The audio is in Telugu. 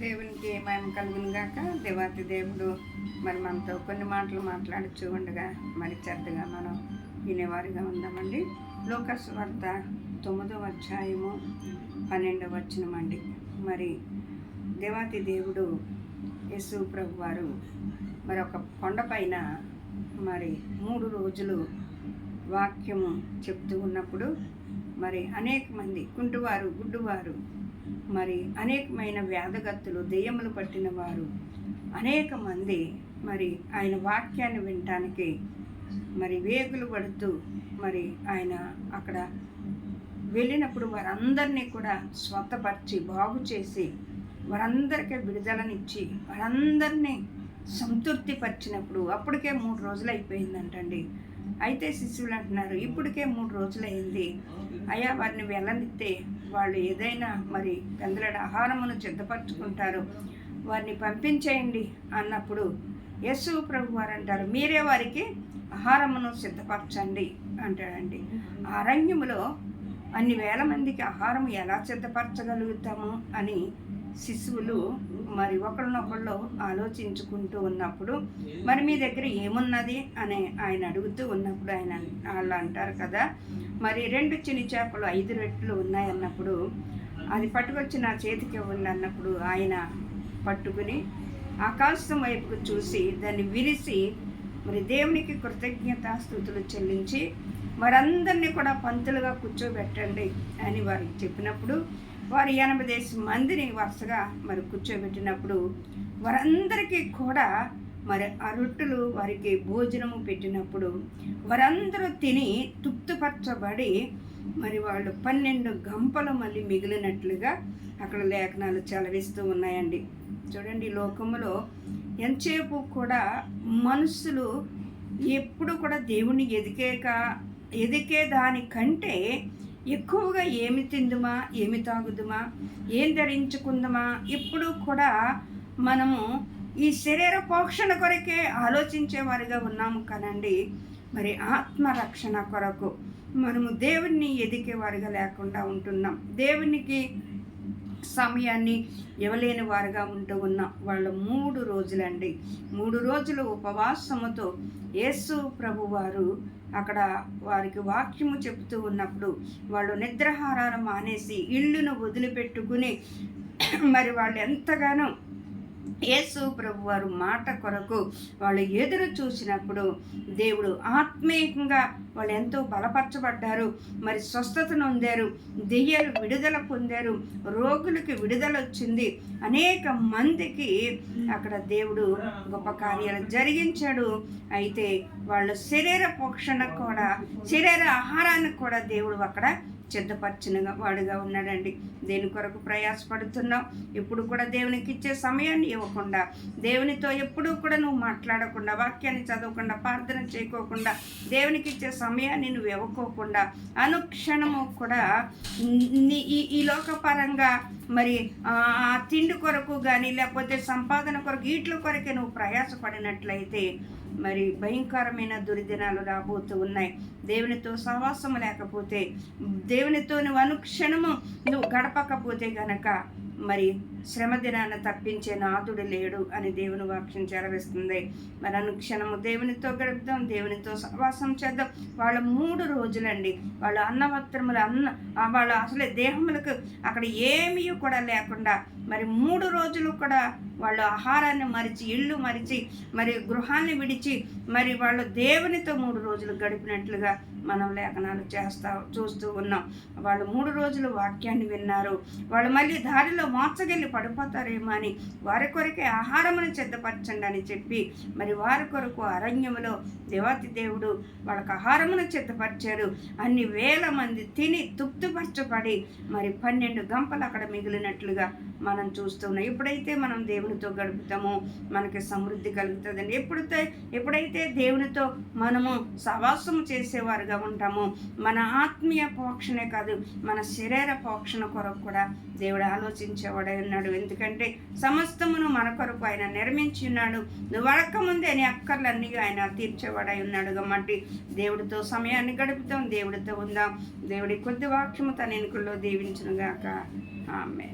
దేవునికి మేము కలుగును గాక. దేవాతి దేవుడు మరి మనతో కొన్ని మాటలు మాట్లాడచ్చు ఉండగా మరి చెద్దగా మనం వినేవారుగా ఉందామండి. లోకస్ వార్త తొమ్మిదవ అధ్యాయము పన్నెండవ వచ్చినమండి మరి దేవాతి దేవుడు యేసు ప్రభు వారు మరి ఒక కొండపైన మరి మూడు రోజులు వాక్యము చెప్తూ ఉన్నప్పుడు మరి అనేక మంది కుంటువారు గుడ్డువారు మరి అనేకమైన వ్యాధగత్తులు దెయ్యములు పట్టిన వారు అనేక మంది మరి ఆయన వాక్యాన్ని వినటానికి మరి వేగులు పడుతూ మరి ఆయన అక్కడ వెళ్ళినప్పుడు వారందరినీ కూడా స్వతపరిచి బాగు చేసి వారందరికీ విడుదలనిచ్చి వారందరినీ సంతృప్తిపరిచినప్పుడు అప్పటికే మూడు రోజులు అయిపోయిందంటండి. అయితే శిశువులు అంటున్నారు ఇప్పటికే మూడు రోజులైంది. అయ్యా వారిని వెళ్ళనిస్తే వాళ్ళు ఏదైనా మరి పెందలడు ఆహారమును సిద్ధపరచుకుంటారు. వారిని పంపించేయండి అన్నప్పుడు యేసు ప్రభు వారు అంటారు మీరే వారికి ఆహారమును సిద్ధపరచండి అంటాడండి. అరణ్యములో అన్ని వేల మందికి ఆహారం ఎలా సిద్ధపరచగలుగుతాము అని శిశువులు మరి ఒకరినొకళ్ళు ఆలోచించుకుంటూ ఉన్నప్పుడు మరి మీ దగ్గర ఏమున్నది అని ఆయన అడుగుతూ ఉన్నప్పుడు ఆయన వాళ్ళు అంటారు కదా మరి రెండు చిన్ని చేపలు ఐదు రెట్లు ఉన్నాయన్నప్పుడు అది పట్టుకొచ్చి నా చేతికి ఇవ్వండి అన్నప్పుడు ఆయన పట్టుకుని ఆకాశం వైపుకు చూసి దాన్ని విరిసి మరి దేవునికి కృతజ్ఞతాస్థుతులు చెల్లించి వారందరినీ కూడా పంతులుగా కూర్చోబెట్టండి అని వారికి చెప్పినప్పుడు వారు ఎనభై మందిని వరుసగా మరి కూర్చోబెట్టినప్పుడు వారందరికీ కూడా మరి ఆ రొట్టెలు వారికి భోజనము పెట్టినప్పుడు వారందరూ తిని తృప్తిపరచబడి మరి వాళ్ళు పన్నెండు గంపలు మళ్ళీ మిగిలినట్లుగా అక్కడ లేఖనాలు చలవిస్తూ ఉన్నాయండి. చూడండి లోకంలో ఎంతసేపు కూడా మనుషులు ఎప్పుడు కూడా దేవుని ఎదికేక ఎదికే దానికంటే ఎక్కువగా ఏమి తిందుమా ఏమి తాగుదుమా ఏం ధరించుకుందామా ఇప్పుడు కూడా మనము ఈ శరీర పోషణ కొరకే ఆలోచించేవారిగా ఉన్నాము కనండి. మరి ఆత్మరక్షణ కొరకు మనము దేవుణ్ణి ఎదికేవారిగా లేకుండా ఉంటున్నాం. దేవునికి సమయాన్ని ఇవ్వలేని వారుగా ఉంటూ ఉన్న వాళ్ళు మూడు రోజులండి. మూడు రోజులు ఉపవాసముతో యేసు ప్రభు వారు అక్కడ వారికి వాక్యము చెబుతూ ఉన్నప్పుడు వాళ్ళు నిద్రహారాలు మానేసి ఇళ్ళును వదిలిపెట్టుకుని మరి వాళ్ళు ఎంతగానో యేసు ప్రభు వారు మాట కొరకు వాళ్ళు ఎదురు చూసినప్పుడు దేవుడు ఆత్మీయంగా వాళ్ళు ఎంతో బలపరచబడ్డారు. మరి స్వస్థత నొందారు. దెయ్యాలు విడుదల పొందారు. రోగులకి విడుదల వచ్చింది. అనేక మందికి అక్కడ దేవుడు గొప్ప కార్యాలు జరిగించాడు. అయితే వాళ్ళ శరీర పోషణ కూడా శరీర ఆహారానికి కూడా దేవుడు అక్కడ సిద్ధపరిచిన వాడుగా ఉన్నాడండి. దేని కొరకు ప్రయాసపడుతున్నావు? ఇప్పుడు కూడా దేవునికి ఇచ్చే సమయాన్ని ఇవ్వకుండా దేవునితో ఎప్పుడూ కూడా నువ్వు మాట్లాడకుండా వాక్యాన్ని చదవకుండా ప్రార్థన చేయకోకుండా దేవునికి ఇచ్చే సమయాన్ని నువ్వు ఇవ్వకోకుండా అనుక్షణము కూడా ఈ ఈ లోకపరంగా మరి ఆ తిండి కొరకు కానీ లేకపోతే సంపాదన కొరకు వీటి కొరకే నువ్వు ప్రయాసపడినట్లయితే మరి భయంకరమైన దుర్దినాలు రాబోతూ ఉన్నాయి. దేవునితో సహవాసం లేకపోతే దేవునితో నువ్వు అనుక్షణము నువ్వు గడపకపోతే గనక మరి శ్రమ దినాన తప్పించే నాథుడు లేడు అని దేవుని వాక్యం చెరవేస్తుంది. మరి అనుక్షణము దేవునితో గడుపుదాం దేవునితో సహవాసం చేద్దాం. వాళ్ళ మూడు రోజులండి. వాళ్ళ అన్నవస్త్రములు అన్న వాళ్ళ అసలే దేహములకు అక్కడ ఏమీ కూడా లేకుండా మరి మూడు రోజులు కూడా వాళ్ళు ఆహారాన్ని మరిచి ఇళ్ళు మరిచి మరి గృహాన్ని విడిచి మరి వాళ్ళు దేవునితో మూడు రోజులు గడిపినట్లుగా మనం లేఖనాలు చేస్తా చూస్తూ ఉన్నాం. వాళ్ళు మూడు రోజులు వాక్యాన్ని విన్నారు. వాళ్ళు మళ్ళీ దారిలో మోర్చగిల్లి పడిపోతారేమో అని వారి కొరకే ఆహారమును సిద్ధపరచండి అని చెప్పి మరి వారి కొరకు అరణ్యములో దేవాతి దేవుడు వాళ్ళకి ఆహారమును సిద్ధపరిచారు. అన్ని వేల మంది తిని తృప్తిపరచబడి మరి పన్నెండు గంపలు అక్కడ మిగిలినట్లుగా మనం చూస్తున్నాం ఎప్పుడైతే మనం దేవునితో గడుపుతామో మనకి సమృద్ధి కలుగుతుందండి. ఎప్పుడైతే ఎప్పుడైతే దేవునితో మనము సవాసము చేసేవారుగా ఉంటామో మన ఆత్మీయ పోక్షణే కాదు మన శరీర పోక్షణ కొరకు కూడా దేవుడు ఆలోచించేవాడై ఉన్నాడు. ఎందుకంటే సమస్తమును మన కొరకు ఆయన నిర్మించి ఉన్నాడు. నువ్వు అడక్కముందే నీ అక్కర్లన్నీ ఆయన తీర్చేవాడై ఉన్నాడు. కాబట్టి దేవుడితో సమయాన్ని గడుపుతాం దేవుడితో ఉందాం. దేవుడి కొద్ది వాక్యము తన ఎన్నికల్లో దీవించునుగాక. ఆమె